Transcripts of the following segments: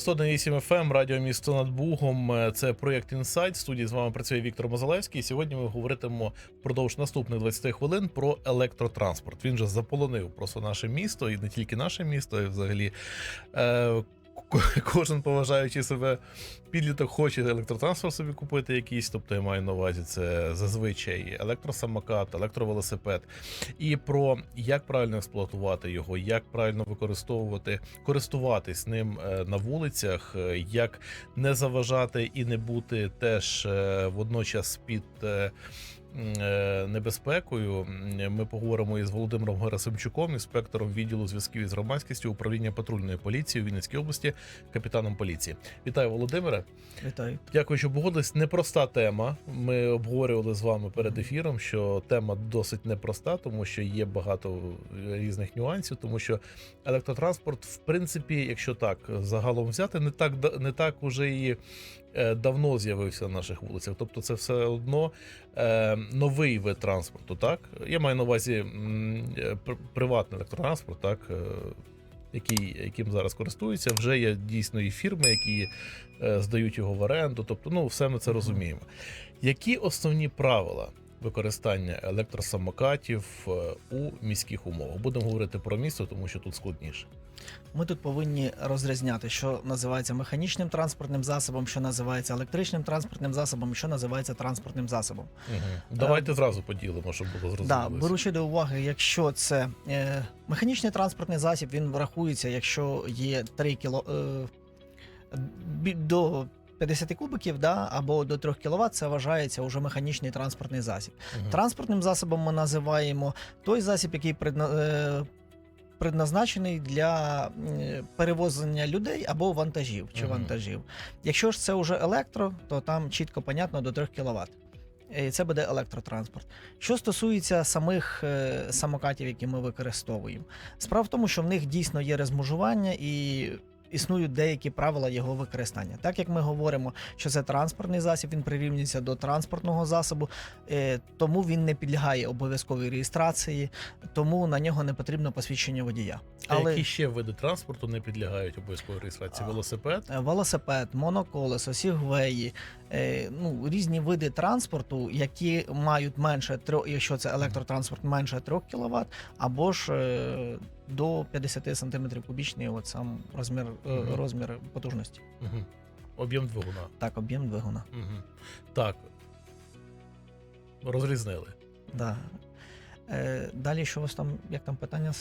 101.8 FM, радіо місто над Бугом. Е, Це проєкт Інсайт. Студії з вами працює Віктор Мозалевський. Сьогодні ми говоритимемо впродовж наступних 20 хвилин про електротранспорт. Він же заполонив просто наше місто, і не тільки наше місто, і взагалі. Ко- Кожен поважаючи себе підліток хоче електротранспорт собі купити якийсь, тобто я маю на увазі це зазвичай електросамокат, електровелосипед, і про як правильно експлуатувати його, як правильно використовувати, користуватись ним е, на вулицях, е, як не заважати і не бути теж е, водночас під. Е, е, Небезпекою ми поговоримо із Володимиром Герасимчуком, інспектором відділу зв'язків із громадськістю управління патрульної поліції у Вінницькій області, капітаном поліції. Вітаю, Володимире. Вітаю. Дякую, що погодились. Непроста тема. Ми обговорювали з вами перед ефіром, що тема досить непроста, тому що є багато різних нюансів. Тому що електротранспорт, в принципі, якщо так загалом взяти, не так не так уже і е, давно з'явився на наших вулицях. Тобто, це все одно е, новий вид транспорту. Так я маю на увазі е, приватний електротранспорт, так. е, Який, яким зараз користуються, вже є дійсно і фірми, які е, здають його в оренду. Тобто, ну все ми це розуміємо. Які основні правила використання електросамокатів е, у міських умовах? Будемо говорити про місто, тому що тут складніше. Ми тут повинні розрізняти, що називається механічним транспортним засобом, що називається електричним транспортним засобом, що називається транспортним засобом. Угу. Давайте зразу поділимо, щоб було Да, зрозуміло. беручи до уваги, якщо це е, механічний транспортний засіб, він врахується, якщо є 3 кіло е, до 50 кубиків, да, або до 3 кВт, це вважається вже механічний транспортний засіб. Мгм. Транспортним засобом ми називаємо той засіб, який предна... е, предназначений для перевозення людей або вантажів чи Мгм. вантажів. Якщо ж це вже електро, то там чітко понятно до 3 кВт. І це буде електротранспорт. Що стосується самих е, самокатів, які ми використовуємо, справа в тому, що в них дійсно є розмежування і існують деякі правила його використання. Так як ми говоримо, що це транспортний засіб, він прирівнюється до транспортного засобу, е, тому він не підлягає обов'язковій реєстрації, тому на нього не потрібно посвідчення водія. А Але які ще види транспорту не підлягають обов'язковій реєстрації? Велосипед? Е, велосипед, моноколесо, сігвеї, е, ну, різні види транспорту, які мають менше трьох, якщо це електротранспорт, менше 3 кВт, або ж до 50 см кубічний, от сам розмір, угу. Розмір потужності. Угу. Об'єм двигуна. Так, об'єм двигуна. Угу. Так. Розрізнили. Да. Е, далі, що у вас там, як там питання?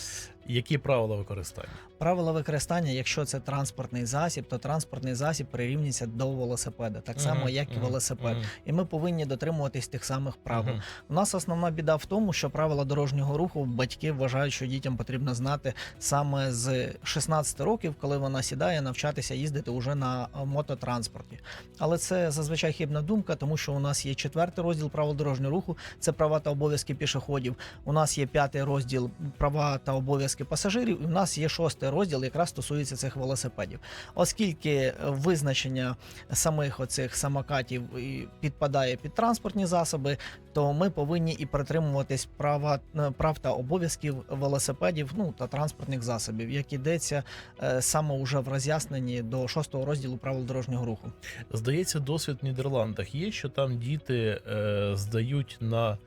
Які правила використання? Правила використання, якщо це транспортний засіб, то транспортний засіб прирівнюється до велосипеда, так само, Мгм, як і мгм, велосипед. мгм, І ми повинні дотримуватись тих самих правил. мгм. У нас основна біда в тому, що правила дорожнього руху батьки вважають, що дітям потрібно знати саме з 16 років, коли вона сідає навчатися їздити уже на е, мототранспорті. Але це зазвичай хибна думка, тому що у нас є четвертий розділ правил дорожнього руху, це права та обов'язки пішоходів. У нас є п'ятий розділ права та обов'язки пасажирів. І у нас є шостий розділ, якраз стосується цих велосипедів. Оскільки визначення самих оцих самокатів підпадає під транспортні засоби, то ми повинні і притримуватись права е, прав та обов'язків велосипедів, ну та транспортних засобів, як ідеться е, саме уже в роз'ясненні до шостого розділу правил дорожнього руху. Здається, досвід в Нідерландах є, що там діти е, здають на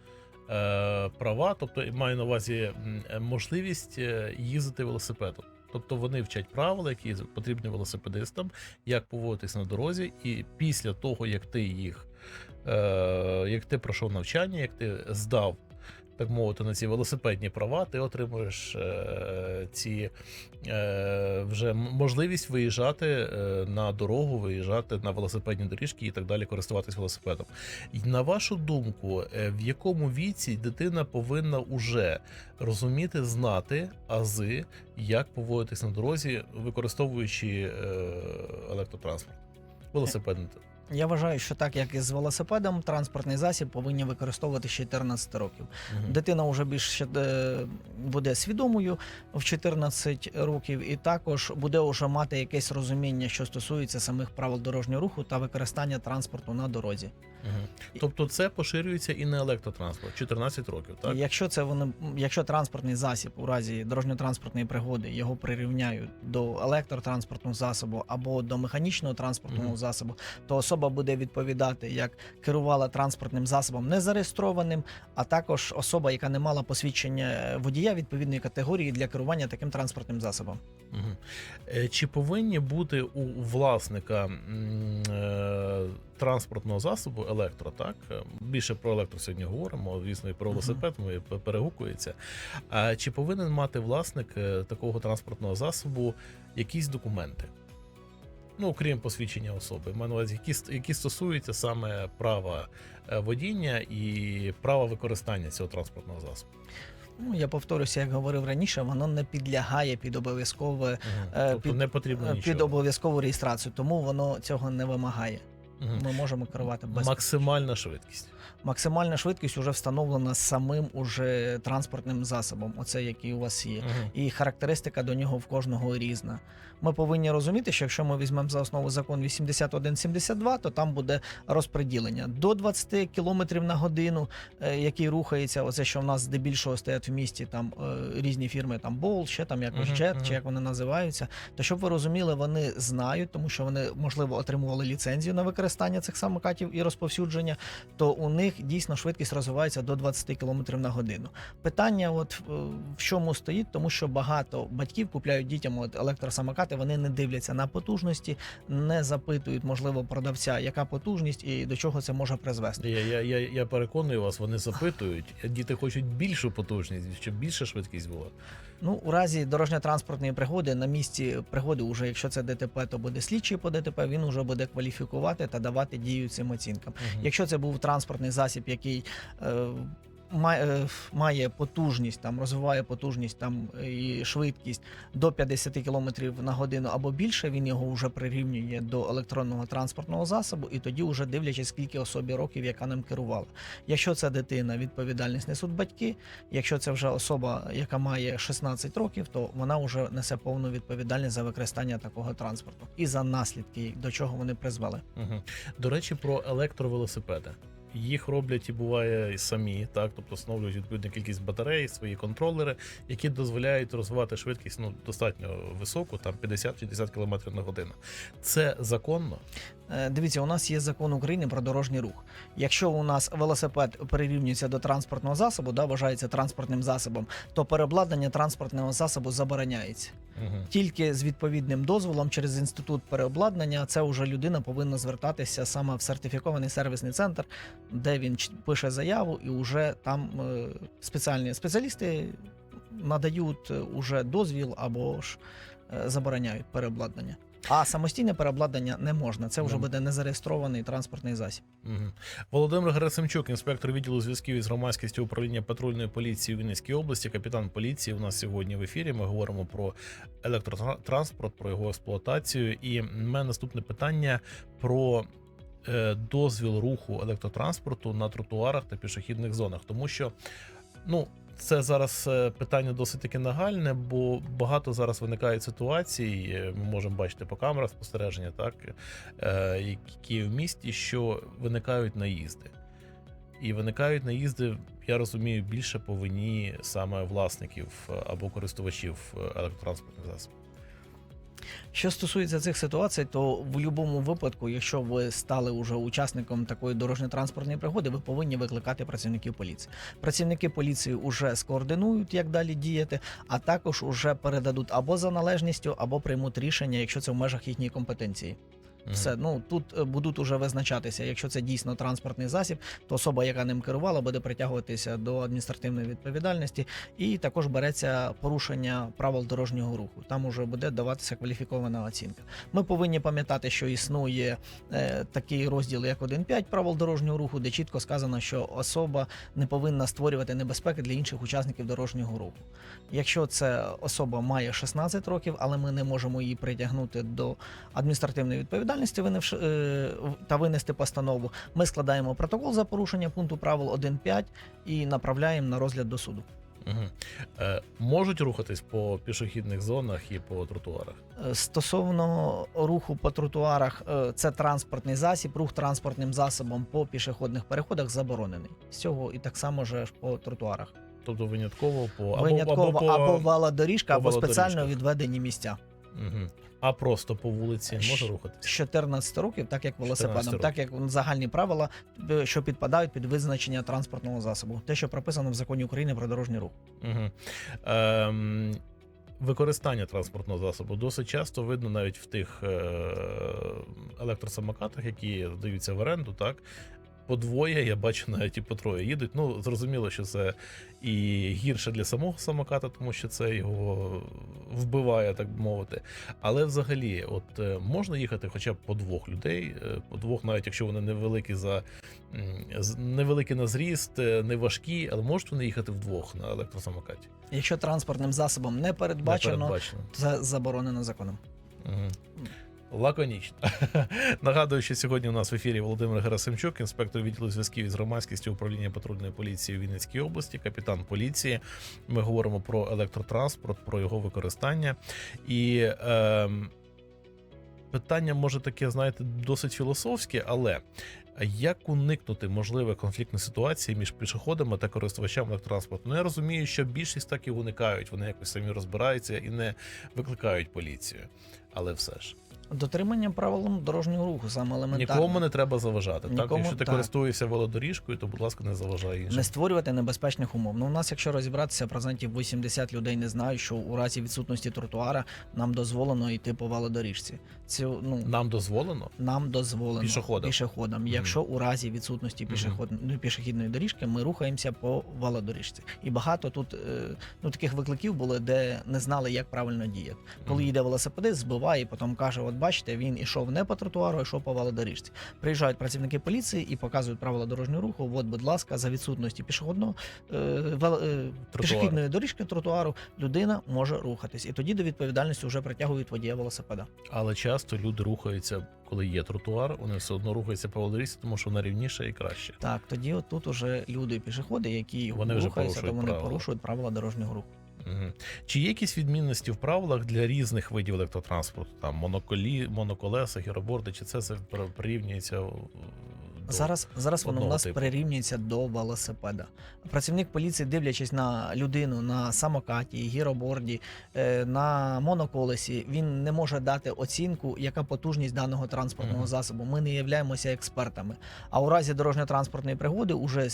права, тобто маю на увазі е, можливість е, їздити велосипедом. Тобто вони вчать правила, які потрібні велосипедистам, як поводитись на дорозі, і після того, як ти їх, е, як ти пройшов навчання, як ти здав. Так мовити, на ці велосипедні права, ти отримуєш е, ці е, вже можливість виїжджати е, на дорогу, виїжджати на велосипедні доріжки і так далі, користуватись велосипедом. І На вашу думку, е, в якому віці дитина повинна уже розуміти, знати ази, як поводитись на дорозі, використовуючи е, електротранспорт? Велосипедний. Я вважаю, що так як і з велосипедом, транспортний засіб повинні використовувати з 14 років. Мгм. Дитина вже більш е, буде свідомою в 14 років, і також буде вже мати якесь розуміння, що стосується самих правил дорожнього руху та використання транспорту на дорозі. Мгм. Тобто це поширюється і на електротранспорт 14 років, так? Якщо це вони, якщо транспортний засіб у разі дорожньо-транспортної пригоди його прирівняють до електротранспортного засобу або до механічного транспортного Мгм. засобу, то особа буде відповідати, як керувала транспортним засобом незареєстрованим, а також особа, яка не мала посвідчення водія відповідної категорії для керування таким транспортним засобом. Е, Чи повинні бути у власника е, транспортного засобу електро, так? Е, Більше про електро сьогодні говоримо, звісно, і про велосипед ми перегукується. А чи повинен мати власник е, такого транспортного засобу якісь документи? Ну, окрім посвідчення особи, маю на увазі, які, які стосуються саме права е, водіння і права використання цього транспортного засобу. Ну я повторюся, як говорив раніше, воно не підлягає під обов'язкове. Е, Тобто під- не потрібно е, під обов'язкову реєстрацію, тому воно цього не вимагає. Мгм. Ми можемо керувати без Максимальна швидкість. максимальна швидкість вже встановлена самим уже транспортним засобом, оце який у вас є. Мгм. І характеристика до нього в кожного різна. Ми повинні розуміти, що якщо ми візьмемо за основу закон 8172, то там буде розподілення до 20 км на годину, е, який рухається. Оце що в нас здебільшого стоять в місті там е, різні фірми, там Бол, ще там якось Мгм, Jet, мгм. чи як вони називаються. То щоб ви розуміли, вони знають, тому що вони можливо отримували ліцензію на використання цих самокатів і розповсюдження, то у них дійсно швидкість розвивається до 20 км на годину. Питання, от в чому стоїть, тому що багато батьків купляють дітям от електросамокати, вони не дивляться на потужності, не запитують, можливо, продавця, яка потужність і до чого це може призвести. Я, я, я, я переконую вас, вони запитують. Діти хочуть більшу потужність, щоб більша швидкість була. Ну, у разі дорожньо-транспортної пригоди на місці пригоди, уже якщо це ДТП, то буде слідчий по ДТП, він уже буде кваліфікувати та давати дію цим оцінкам. Мгм. Якщо це був транспортний засіб, який е, має, е, має потужність, там розвиває потужність там і швидкість до 50 км на годину або більше, він його вже прирівнює до електронного транспортного засобу, і тоді вже дивлячись, скільки особі років, яка ним керувала. Якщо це дитина, відповідальність несуть батьки. Якщо це вже особа, яка має 16 років, то вона вже несе повну відповідальність за використання такого транспорту і за наслідки, до чого вони призвели. Мгм. До речі, про електровелосипеди. Їх роблять і буває і самі, так, тобто встановлюють відповідну кількість батарей, свої контролери, які дозволяють розвивати швидкість ну, достатньо високу, там 50-60 км на годину. Це законно. Е, Дивіться, у нас є закон України про дорожній рух. Якщо у нас велосипед перерівнюється до транспортного засобу, да, вважається транспортним засобом, то переобладнання транспортного засобу забороняється. Мгм. Тільки з відповідним дозволом через інститут переобладнання це вже людина повинна звертатися саме в сертифікований сервісний центр, де він пише заяву, і вже там е, спеціальні спеціалісти надають е, уже дозвіл або ж е, забороняють переобладнання. А самостійне переобладнання не можна. Це вже буде незареєстрований транспортний засіб. Мгм. Володимир Герасимчук, інспектор відділу зв'язків із громадськістю управління патрульної поліції у Вінницькій області, капітан поліції. У нас сьогодні в ефірі. Ми говоримо про електротранспорт, про його експлуатацію. І в мене наступне питання про дозвіл руху електротранспорту на тротуарах та пішохідних зонах, тому що ну. Це зараз е, питання досить таки нагальне, бо багато зараз виникає ситуацій. е, Ми можемо бачити по камерах спостереження, так е, які в місті, що виникають наїзди. І виникають наїзди, я розумію, більше по вині саме власників е, або користувачів е, електротранспортних засобів. Що стосується цих ситуацій, то в будь-якому випадку, якщо ви стали уже учасником такої дорожньо-транспортної пригоди, ви повинні викликати працівників поліції. Працівники поліції вже скоординують, як далі діяти, а також уже передадуть або за належністю, або приймуть рішення, якщо це в межах їхньої компетенції. Все, ну тут е, будуть уже визначатися. Якщо це дійсно транспортний засіб, то особа, яка ним керувала, буде притягуватися до адміністративної відповідальності, і також береться порушення правил дорожнього руху. Там уже буде даватися кваліфікована оцінка. Ми повинні пам'ятати, що існує е, такий розділ, як 1.5 правил дорожнього руху, де чітко сказано, що особа не повинна створювати небезпеки для інших учасників дорожнього руху. Якщо це особа має 16 років, але ми не можемо її притягнути до адміністративної відповідальності, відповідальності винивши, е, та винести постанову, ми складаємо протокол за порушення пункту правил 1.5 і направляємо на розгляд до суду. Угу. Е, можуть рухатись по пішохідних зонах і по тротуарах. Е, Стосовно руху по тротуарах, е, це транспортний засіб, рух транспортним засобом по пішохідних переходах заборонений. З цього і так само ж по тротуарах. Тобто винятково по або, Винятково або, або, по... велодоріжка, по або спеціально відведені місця. Угу. а просто по вулиці може З 14 років, так як велосипедом, так як загальні правила, е, що підпадають під визначення транспортного засобу, те, що прописано в законі України про дорожній рух. Угу. Ем, використання транспортного засобу досить часто видно навіть в тих е, електросамокатах, які здаються в оренду, так. По двоє, я бачу, навіть і по троє їдуть. Ну, зрозуміло, що це і гірше для самого самоката, тому що це його вбиває, так би мовити. Але взагалі, от е, можна їхати хоча б по двох людей, е, по двох, навіть якщо вони невеликі за невеликі на зріст, е, не важкі, але можуть вони їхати вдвох на електросамокаті. Якщо транспортним засобом не передбачено, Не передбачено. це заборонено законом. Мгм. Лаконічно. Нагадую, що сьогодні у нас в ефірі Володимир Герасимчук, інспектор відділу зв'язків із громадськістю управління патрульної поліції у Вінницькій області, капітан поліції. Ми говоримо про електротранспорт, про його використання. І ем, питання може таке, знаєте, досить філософське, але. Як уникнути можливих конфліктних ситуацій між пішоходами та користувачами електротранспорту? Ну я розумію, що більшість так і уникають. Вони якось самі розбираються і не викликають поліцію. Але все ж Дотримання правил дорожнього руху, саме елементарне. нікому не треба заважати. так, якщо ти так. користуєшся велодоріжкою, то будь ласка, не заважай іншим. Не створювати небезпечних умов. Ну, у нас, якщо розібратися, процентів 80 людей не знають, що у разі відсутності тротуара нам дозволено йти по велодоріжці. Це ну Нам дозволено. нам дозволено Пішоходам. пішоходам. Якщо у разі відсутності пішоход... ну, пішохідної доріжки, ми рухаємося по велодоріжці. І багато тут е, ну, таких викликів було, де не знали, як правильно діяти. Коли Мгм. їде велосипедист, збиває, і потім каже: От бачите, він ішов не по тротуару, а йшов по велодоріжці. Приїжджають працівники поліції і показують правила дорожнього руху. От, будь ласка, за відсутності пішохідного е, е, пішохідної доріжки тротуару людина може рухатись. І тоді до відповідальності вже притягують водія велосипеда. Але часто люди рухаються, коли є тротуар, вони все одно рухаються по велодоріжці, тому що вона рівніша і краще. Так, тоді от тут уже люди пішоходи, які Вони вже рухаються, то порушують вони правила. порушують правила дорожнього руху. Чи є якісь відмінності в правилах для різних видів електротранспорту? Там моноколі, моноколеса, гіроборди, чи це все прирівнюється? е, Зараз зараз воно у нас типу. прирівнюється до велосипеда. Працівник поліції, дивлячись на людину на самокаті, гіроборді, е, на моноколесі, він не може дати оцінку, яка потужність даного транспортного Мгм. засобу. Ми не являємося експертами. А у разі дорожньо-транспортної пригоди уже е,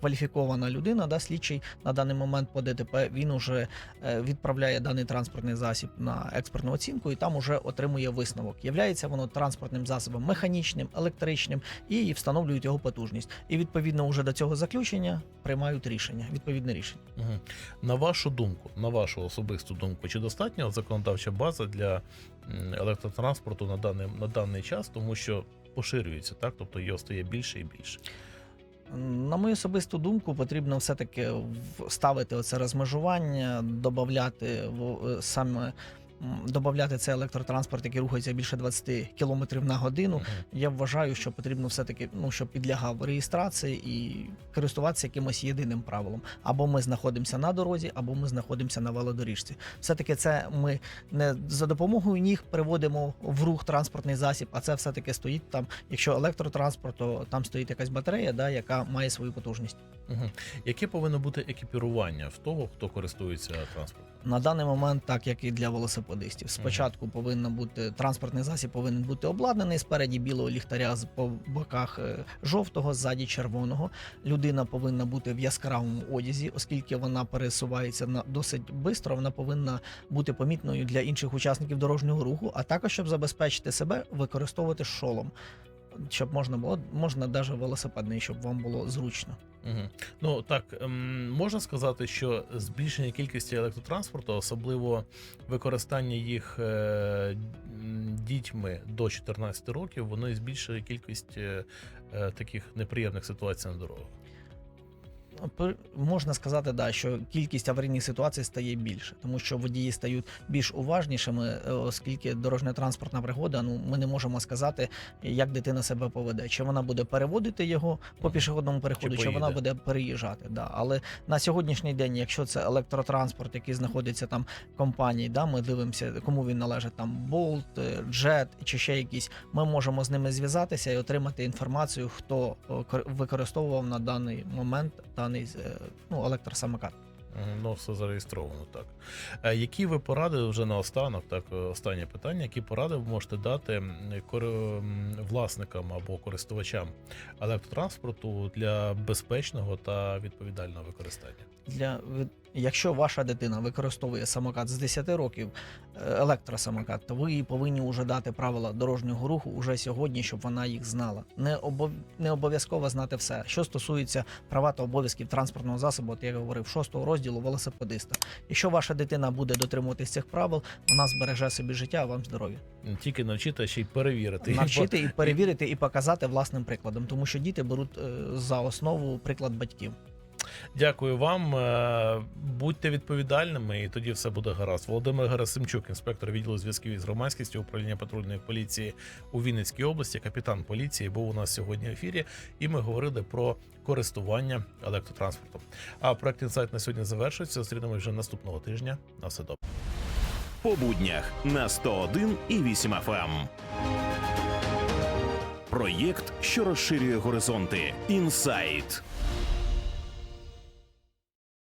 кваліфікована людина, да, слідчий на даний момент по ДТП, він уже е, відправляє даний транспортний засіб на експертну оцінку і там уже отримує висновок. Являється воно транспортним засобом механічним, електричним і встановлюють його потужність. І відповідно уже до цього заключення приймають рішення. Відповідне рішення. Мгм. На вашу думку, на вашу особисту думку, чи достатня законодавча база для електротранспорту на даний, на даний час, тому що поширюється, так? Тобто його стає більше і більше. На мою особисту думку, потрібно все-таки ставити оце розмежування, додати саме. Додати цей електротранспорт, який рухається більше 20 км на годину. Мгм. Я вважаю, що потрібно все-таки, ну щоб підлягав реєстрації і користуватися якимось єдиним правилом. Або ми знаходимося на дорозі, або ми знаходимося на велодоріжці. Все-таки це ми не за допомогою ніг приводимо в рух транспортний засіб, а це все-таки стоїть там. Якщо електротранспорт, то там стоїть якась батарея, да, яка має свою потужність. Мгм. Яке повинно бути екіпірування в того, хто користується транспортом? На даний момент, так як і для велосипедистів, спочатку повинен бути транспортний засіб, повинен бути обладнаний спереді білого ліхтаря з по боках е, жовтого, ззаді червоного. Людина повинна бути в яскравому одязі, оскільки вона пересувається на досить швидко, вона повинна бути помітною для інших учасників дорожнього руху, а також щоб забезпечити себе, використовувати шолом. Щоб можна було, можна навіть велосипедний, щоб вам було зручно. Угу. Ну так ем, можна сказати, що збільшення кількості електротранспорту, особливо використання їх е, дітьми до 14 років, воно і збільшує кількість е, е, таких неприємних ситуацій на дорогах. Можна сказати, да, що кількість аварійних ситуацій стає більше, тому що водії стають більш уважнішими, е, оскільки дорожньо-транспортна пригода, ну ми не можемо сказати, як дитина себе поведе. Чи вона буде переводити його по пішохідному переходу, чи, вона буде переїжджати. Да. Але на сьогоднішній день, якщо це електротранспорт, який знаходиться там в компанії, да, ми дивимося, кому він належить, там е, Jet чи ще якісь, ми можемо з ними зв'язатися і отримати інформацію, хто о, використовував на даний момент даний е, ну, електросамокат. Ну, все зареєстровано, так. Е, Які ви поради вже наостанок, так, е, останнє питання, які поради ви можете дати власникам або користувачам електротранспорту для безпечного та відповідального використання? Для якщо ваша дитина використовує самокат з 10 років, е, електросамокат, то ви їй повинні вже дати правила дорожнього руху уже сьогодні, щоб вона їх знала. Не обов... не обов'язково знати все. Що стосується права та обов'язків транспортного засобу, от я говорив, 6 розділу велосипедиста. Якщо ваша дитина буде дотримуватись цих правил, вона збереже собі життя, а вам здоров'я. Тільки навчити, а ще й перевірити. Навчити і перевірити, і показати власним прикладом, тому що діти беруть е, за основу приклад батьків. Дякую вам. Е, Будьте відповідальними, і тоді все буде гаразд. Володимир Герасимчук, інспектор відділу зв'язків із громадськістю управління патрульної поліції у Вінницькій області, капітан поліції, був у нас сьогодні в ефірі, і ми говорили про користування електротранспортом. А проект інсайт на сьогодні завершується. Зустрінемось вже наступного тижня. На все добре. по буднях на 101 і 8 FM. Проєкт, що розширює горизонти. Інсайт.